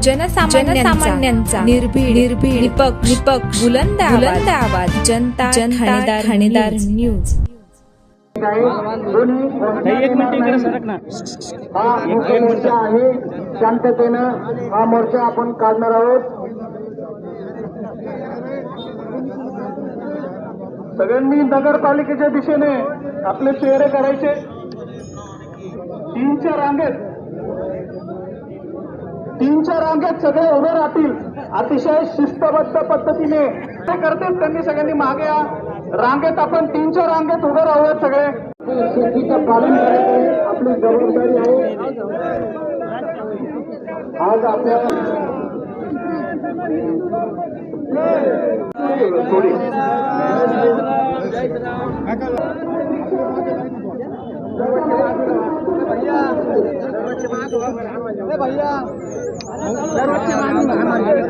जनसामान्यांचा निर्भीड निर्भीड निपक्ष निपक्ष बुलंद बुलंद आवाज. जनता जनता ठाणेदार न्यूज. एक मिनिट इकडे सरक ना हा मोठा मोर्चा आहे. शांततेनं हा मोर्चा आपण काढणार आहोत. सगळ्यांनी नगरपालिकेच्या दिशेने आपले चेहरे करायचे. तीनच्या रांगेत तीनच्या रांगेत सगळे उभे राहतील अतिशय शिस्तबद्ध पद्धतीने ते करतील त्यांनी सगळ्यांनी मागे या रांगेत आपण तीनच्या रांगेत उभे राहूयात सगळे शेतीचं पालन करायचं आपली जबाबदारी आहे आज आपल्या भैया मानवाधिकार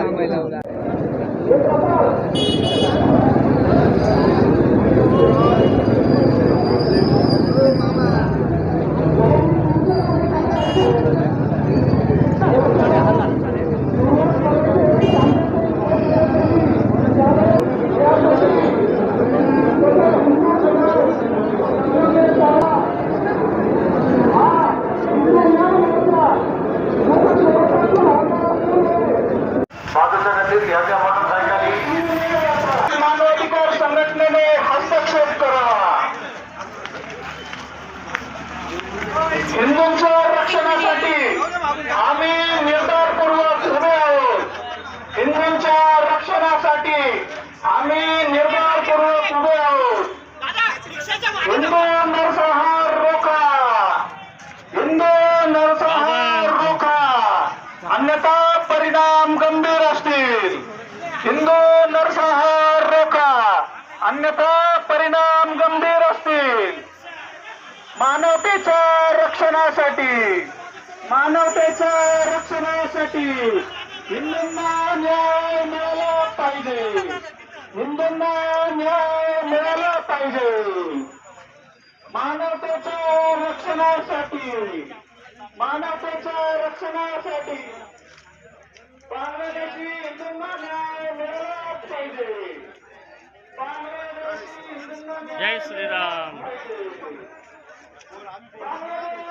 रक्षणासाठी मानवतेच्या रक्षणासाठी हिंदूंना न्याय मिळाला पाहिजे. हिंदूंना न्याय मिळाला पाहिजे. मानवतेच्या रक्षणासाठी मानवतेच्या रक्षणासाठी बांगलादेशी हिंदूंना न्याय मिळालाच पाहिजे. बांगलादेशी हिंदूंना जय श्रीराम. बांगलादेश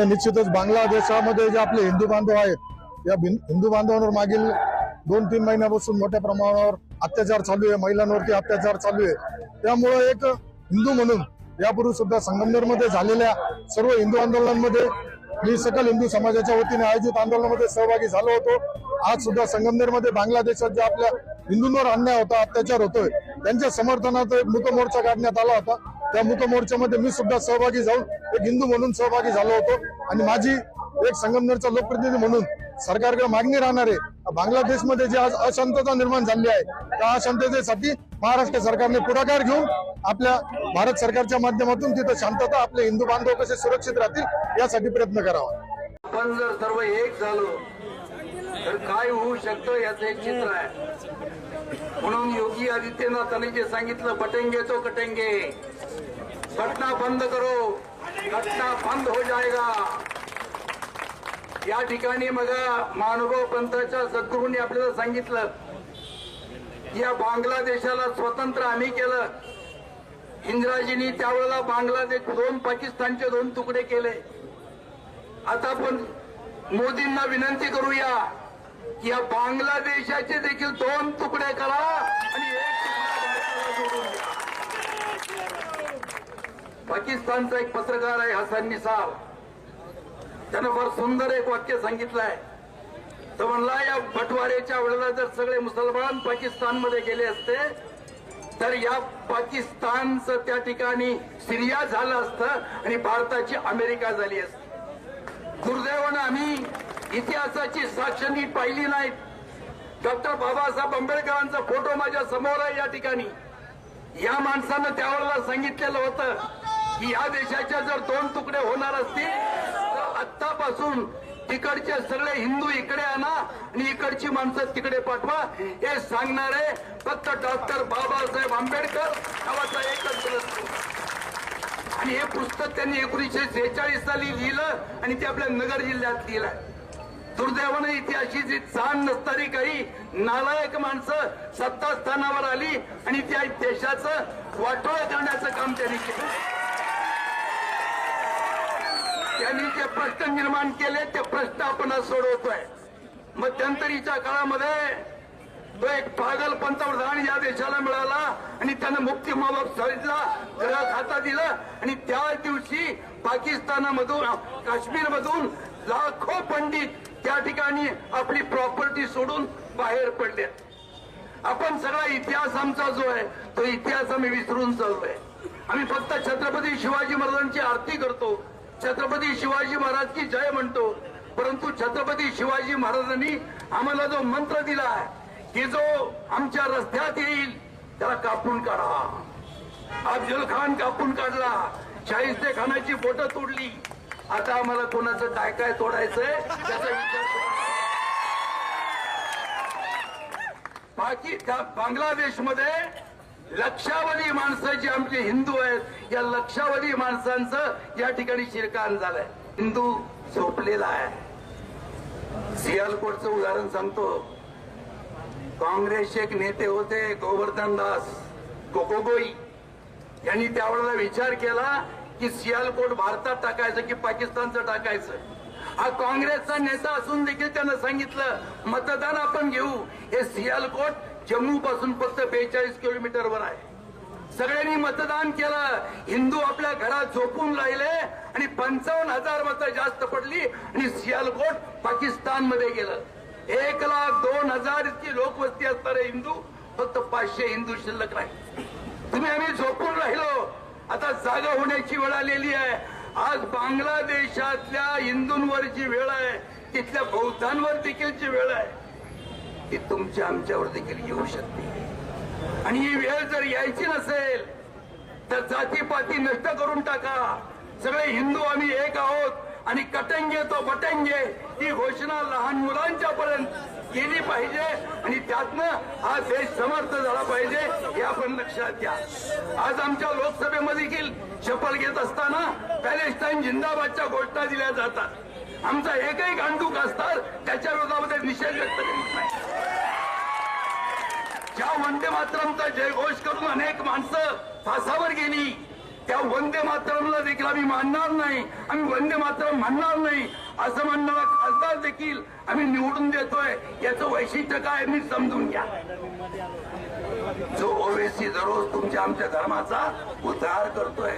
आणि निश्चितच बांगलादेशामध्ये जे आपले हिंदू बांधव आहेत या बिन- हिंदू बांधवांवर मागील दोन तीन महिन्यापासून मोठ्या प्रमाणावर अत्याचार चालू आहे महिलांवरती अत्याचार चालू आहे. त्यामुळं एक हिंदू म्हणून यापूर्वी सुद्धा संगमनेरमध्ये झालेल्या सर्व हिंदू आंदोलनांमध्ये मी सकल हिंदू समाजाच्या वतीने आयोजित आंदोलनामध्ये सहभागी झालो होतो. आज सुद्धा संगमनेरमध्ये बांगलादेशात जे आपल्या हिंदूंवर अन्याय होता अत्याचार होतोय त्यांच्या समर्थनात एक मूक मोर्चा काढण्यात आला होता. त्या मूक मोर्चामध्ये मी सुद्धा सहभागी जाऊन एक हिंदू म्हणून सहभागी झालो होतो. आणि माझी एक संगमनेरचा लोकप्रतिनिधी म्हणून सरकारकडे मागणी राहणार आहे. बांगलादेशमध्ये जी आज अशांतता निर्माण झाली आहे त्या अशांततेसाठी महाराष्ट्र सरकारने पुढाकार घेऊन आपल्या भारत सरकारच्या माध्यमातून तिथं शांतता आपले हिंदू बांधव कसे सुरक्षित राहतील यासाठी प्रयत्न करावा. आपण जर सर्व एक झालो तर काय होऊ शकतं याचं एक चित्र आहे. म्हणून योगी आदित्यनाथांनी जे सांगितलं बटेंगे तो कटेंगे. घटना बंद करो. घटना बंद हो जाएगा. या ठिकाणी मग महानुभाव पंथाच्या सद्गुरूंनी आपल्याला सांगितलं या बांगलादेशाला स्वतंत्र आम्ही केलं. इंदिराजींनी त्यावेळेला बांगलादेश दोन पाकिस्तानचे दोन तुकडे केले. आता आपण मोदींना विनंती करूया. या बांगलादेशाचे देखील दोन तुकडे करा आणि एक पाकिस्तानचा एक पत्रकार आहे हसन निसार. त्यानं फार सुंदर एक वाक्य सांगितलंय. तर म्हणला या बटवाऱ्याच्या वेळेला जर सगळे मुसलमान पाकिस्तानमध्ये गेले असते तर या पाकिस्तानचं त्या ठिकाणी सिरिया झालं असतं आणि भारताची अमेरिका झाली असती. दुर्दैवानं आम्ही इतिहासाची साक्ष नीट पाहिली नाहीत. डॉक्टर बाबासाहेब आंबेडकरांचा फोटो माझ्यासमोर आहे या ठिकाणी. या माणसानं त्यावेळेला सांगितलेलं होतं की या देशाच्या जर दोन तुकडे होणार असतील तर आत्तापासून तिकडचे सगळे हिंदू इकडे आणा आणि इकडची माणसं तिकडे पाठवा. हे सांगणारे फक्त डॉक्टर बाबासाहेब आंबेडकर नावाचा एकच आणि हे पुस्तक त्यांनी एकोणीसशे सेहेचाळीस साली लिहिलं आणि ते आपल्या नगर जिल्ह्यात लिहिलं दुर्दैवाने इतिहासाची जी चाण नसणारी काही नालायक माणसं सत्ता स्थानावर आली आणि त्या देशाचं वाटोळं करण्याचं काम त्यांनी केलं. त्यांनी जे प्रश्न निर्माण केले ते प्रश्न आपण सोडवतोय. मध्यंतरीच्या काळामध्ये तो एक पागल पंतप्रधान या देशाला मिळाला आणि त्यानं मुक्ती माबाप सांगितला घरात हाता दिला आणि त्या दिवशी पाकिस्तानामधून काश्मीरमधून लाखो पंडित त्या ठिकाणी आपली प्रॉपर्टी सोडून बाहेर पडले. आपण सगळा इतिहास आमचा जो आहे तो इतिहास आम्ही विसरून चाललोय. आम्ही फक्त छत्रपती शिवाजी महाराजांची आरती करतो. छत्रपती शिवाजी महाराज की जय म्हणतो. परंतु छत्रपती शिवाजी महाराजांनी आम्हाला जो मंत्र दिला आहे की जो आमच्या रस्त्यात येईल त्याला कापून काढा. अफजल खान कापून काढला. शाहिस्ते खानाची बोटं तोडली. आता आम्हाला कोणाचं काय काय तोडायचंय त्याचा विचार बाकी त्या बांगलादेशमध्ये लक्षावधी माणसं जी आमचे हिंदू आहेत. या लक्षावधी माणसांचं या ठिकाणी शिरकान झालंय. हिंदू झोपलेला आहे. सियालकोटचं उदाहरण सांगतो. काँग्रेसचे एक नेते होते गोवर्धन दास गोगोगोई यांनी त्यावेळेला विचार केला की सियालकोट भारतात टाकायचं की पाकिस्तानचं टाकायचं? हा काँग्रेसचा नेता असून देखील त्यानं सांगितलं मतदान आपण घेऊ. हे सियालकोट जम्मू पासून फक्त बेचाळीस किलोमीटरवर आहे. सगळ्यांनी मतदान केलं. हिंदू आपल्या घरात झोपून राहिले आणि पंचावन्न हजार मतं जास्त पडली आणि सियालकोट पाकिस्तानमध्ये गेलं. एक लाख दोन हजार इतकी लोकवस्ती असणारे हिंदू फक्त पाचशे हिंदू शिल्लक राहील. तुम्ही आम्ही झोपून राहिलो. आता जागा होण्याची वेळ आलेली आहे. आज बांगलादेशातल्या हिंदूंवरची वेळ आहे. तिथल्या बौद्धांवर देखीलची वेळ आहे. ती तुमच्या आमच्यावर देखील येऊ शकते. आणि ही वेळ जर यायची नसेल तर जातीपाती नष्ट करून टाका. सगळे हिंदू आम्ही एक आहोत आणि कटंगे तो बटंगे. ही घोषणा लहान मुलांच्या पर्यंत केली पाहिजे आणि त्यातनं हा देश समर्थ झाला पाहिजे हे आपण लक्षात घ्या. आज आमच्या लोकसभेमध्ये देखील शपथ घेत असताना पॅलेस्टाईन जिंदाबादच्या घोषणा दिल्या जातात. आमचा एकही गांडूक असतात त्याच्या विरोधामध्ये निषेध व्यक्त करीत नाही. ज्या वंदे मातरमचा जयघोष करून अनेक माणसं फासावर गेली त्या वंदे मातरमला देखील आम्ही मानणार नाही. आम्ही वंदे मातरम म्हणणार नाही. असं म्हणणारा खासदार देखील आम्ही निवडून देतोय. याचं वैशिष्ट्य काय मी समजून घ्या. जो ओवेसी दररोज तुमच्या आमच्या धर्माचा उद्धार करतोय.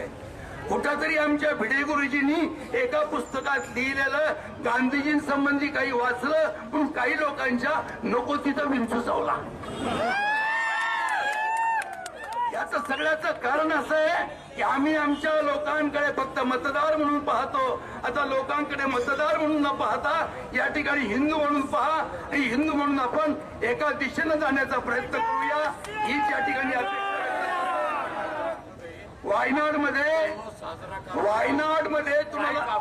कुठंतरी आमच्या भिडे गुरुजींनी एका पुस्तकात लिहिलेलं गांधीजींसंबंधी काही वाचलं पण काही लोकांच्या नको तिथं विंचू चावला. याचं सगळ्याचं कारण असं आहे की आम्ही आमच्या लोकांकडे फक्त मतदार म्हणून पाहतो. आता लोकांकडे मतदार म्हणून न पाहता या ठिकाणी हिंदू म्हणून पहा आणि हिंदू म्हणून आपण एका दिशेनं जाण्याचा प्रयत्न करूया. हीच या ठिकाणी वायनाडमध्ये वायनाडमध्ये तुम्हाला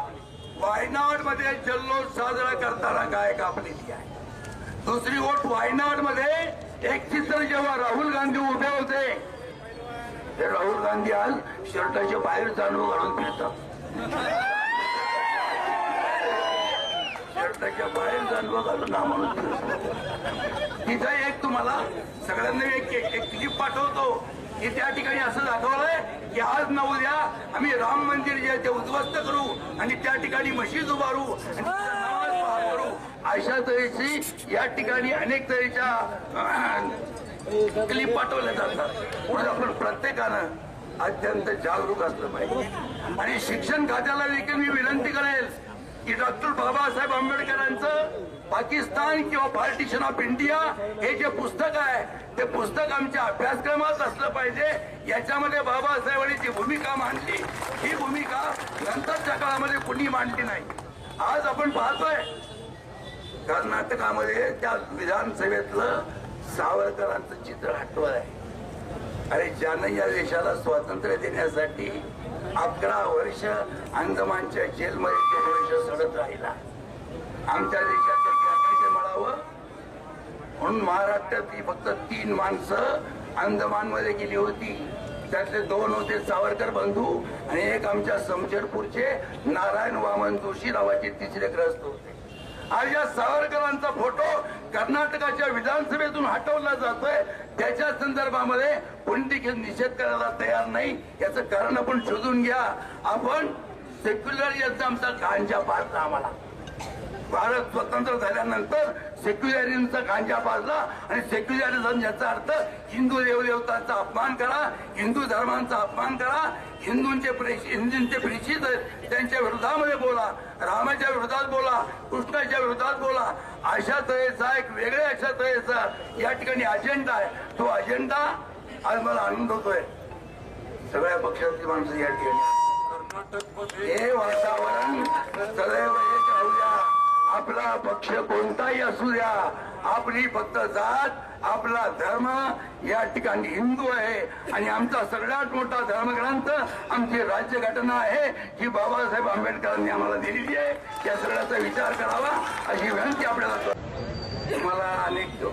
वायनाडमध्ये जल्लोष साजरा करताना गाय कापलेली आहे दुसरी गोष्ट वायनाडमध्ये एक चित्र जेव्हा राहुल गांधी उभे होते हे राहुल गांधी आज शर्टाच्या बाहेर जाणू घालून फिरतात. शर्टाच्या बाहेर जाणवं घालून म्हणून तिथं एक तुम्हाला सगळ्यांना एक एक क्लिप पाठवतो. की त्या ठिकाणी असं दाखवलंय की आज न उद्या आम्ही राम मंदिर जे आहे ते उद्ध्वस्त करू आणि त्या ठिकाणी मशीद उभारू आणि अशा तऱ्हेची या ठिकाणी अनेक तऱ्हेच्या क्लिप पाठवल्या जातात. म्हणून आपण प्रत्येकानं अत्यंत जागरूक असलं पाहिजे. आणि शिक्षण खात्याला देखील मी विनंती करेल की डॉक्टर बाबासाहेब आंबेडकरांचं पाकिस्तान किंवा पार्टिशन ऑफ इंडिया हे जे पुस्तक आहे ते पुस्तक आमच्या अभ्यासक्रमात असलं पाहिजे. याच्यामध्ये बाबासाहेबांनी जी भूमिका मांडली ही भूमिका नंतरच्या काळामध्ये कुणी मांडली नाही. आज आपण पाहतोय कर्नाटकामध्ये त्या विधानसभेतलं सावरकरांचं चित्र हटवलं आहे अरे ज्यानं या देशाला स्वातंत्र्य देण्यासाठी अकरा वर्ष अंदमानच्या जेलमध्ये वर्ष सडत राहिला. आमच्या देशाचं स्वातंत्र्य मिळावं. म्हणून महाराष्ट्रातली फक्त तीन माणसं अंदमानमध्ये गेली होती. त्यातले दोन होते सावरकर बंधू आणि एक आमच्या समशेरपूरचे नारायण वामन जोशी नावाचे तिसरे ग्रस्त होते. आज या सावरकरांचा फोटो कर्नाटकाच्या विधानसभेतून हटवला जातोय. त्याच्या संदर्भामध्ये कोणती निषेध करायला तयार नाही. याचं कारण आपण शोधून घ्या. आपण सेक्युलर आमचा गांजा पाजला आम्हाला. भारत स्वतंत्र झाल्यानंतर सेक्युलरिझमचा गांजा पाजला आणि सेक्युलरिझम याचा अर्थ हिंदू देवदेवतांचा अपमान करा हिंदू धर्मांचा अपमान करा हिंदूंचे हिंदूंचे प्रेषित त्यांच्या विरोधामध्ये बोला रामाच्या विरोधात बोला कृष्णाच्या विरोधात बोला. अशा तऱ्हेचा एक वेगळ्या अशा तऱ्हेचा या ठिकाणी अजेंडा आहे. तो अजेंडा आज मला आनंद होतोय सगळ्या पक्षातली माणसं या ठिकाणी. हे वातावरण सदैव एक राहू द्या. आपला पक्ष कोणताही असू द्या. आपली फक्त जात आपला धर्म या ठिकाणी हिंदू आहे आणि आमचा सगळ्यात मोठा धर्मग्रंथ आमची राज्यघटना आहे जी बाबासाहेब आंबेडकरांनी आम्हाला दिलेली आहे. या सगळ्याचा विचार करावा अशी विनंती आपल्याला मला अनेक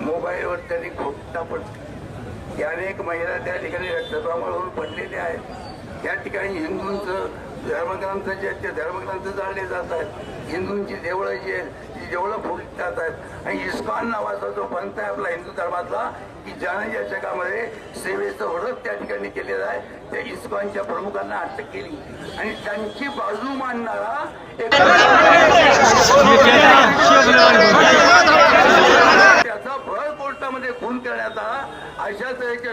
मोबाईलवर त्यांनी खोटा पडतो अनेक महिला त्या ठिकाणी रक्तप्रमाणावरून पडलेल्या आहेत. या ठिकाणी हिंदूंचं धर्मग्रंथ जे आहेत ते धर्मग्रंथ जाळले जात आहेत. हिंदूंची देवळं जी आहेत ती देवळं फुटतात आहेत आणि इस्कॉन नावाचा जो पंथ आहे आपला हिंदू धर्मातला की ज्यानं या जगामध्ये सेवेचं ओळख त्या ठिकाणी केलेलं आहे त्या इस्कॉनच्या प्रमुखांना अटक केली. आणि त्यांची बाजू मांडणारा एक त्याचा भर कोर्टामध्ये खून करण्यात आला अशा तऱ्हेचे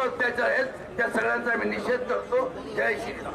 अत्याचार आहेत त्या सगळ्यांचा आम्ही निषेध करतो. जय श्रीराम.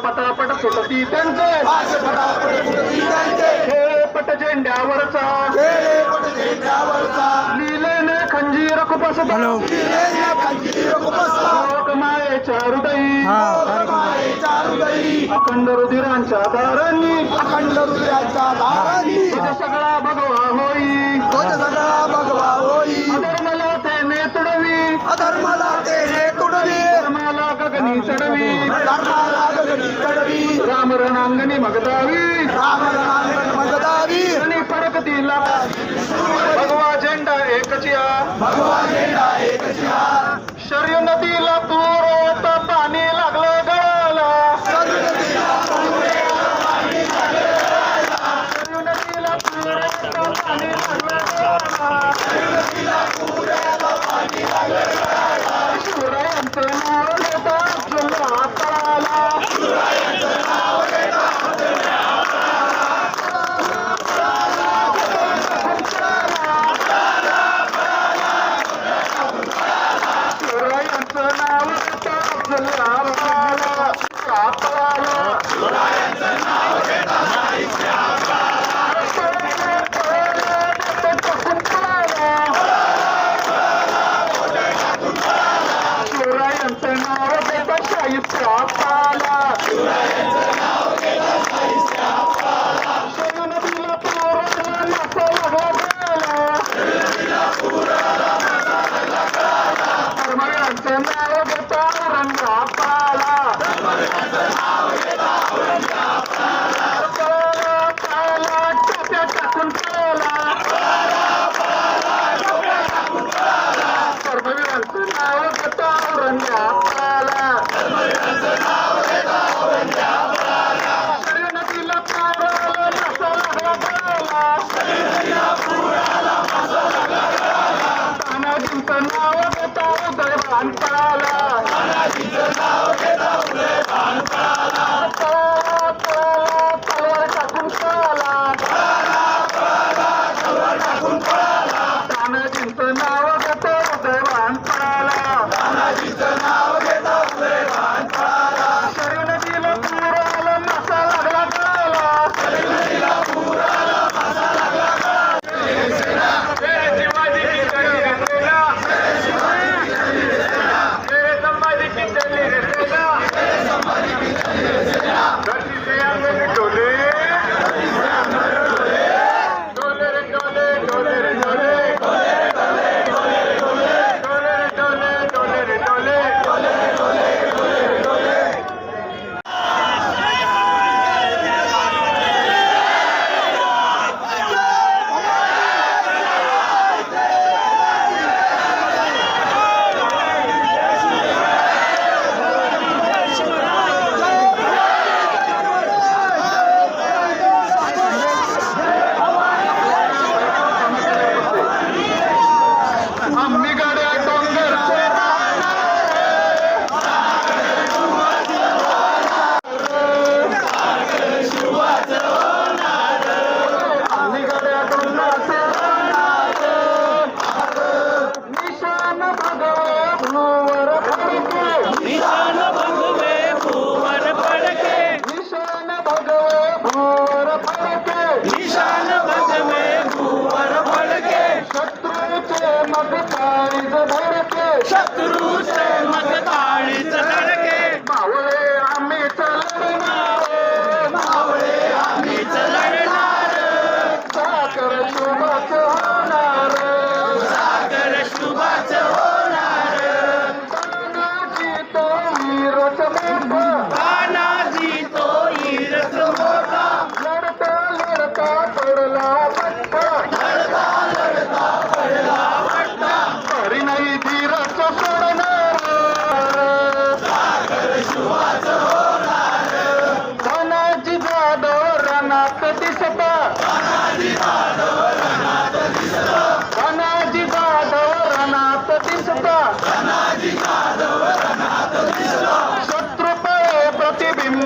पटापट फुटती त्यांचे. पट झेंड्यावरचा. लिलेने खंजीर खुपस लोकमायेच्या हृदयी. अखंड रुधिरांच्या दारांनी अखंड रुधिरांच्या दारांनी. सगळा भगवा होई सगळा भगवा होई. अधर्मला ते ने तुडवी. अधर्मला ते ने तुडवी. धर्माला गगनी चढवी. రామ రణాంగని మగదావి మగదావి అని పరకతిలా భగवा झेंडा एकचिया. भगवा झेंडा एकचिया. शर्य नदीला तू सुना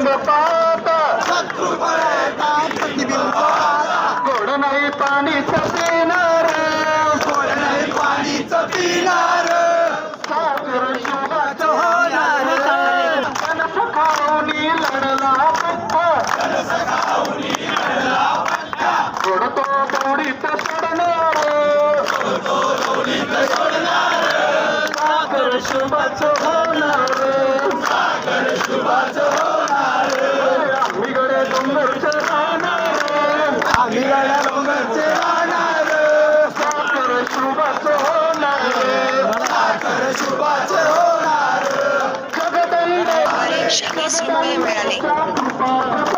Bye. होणार होणार मिळाले.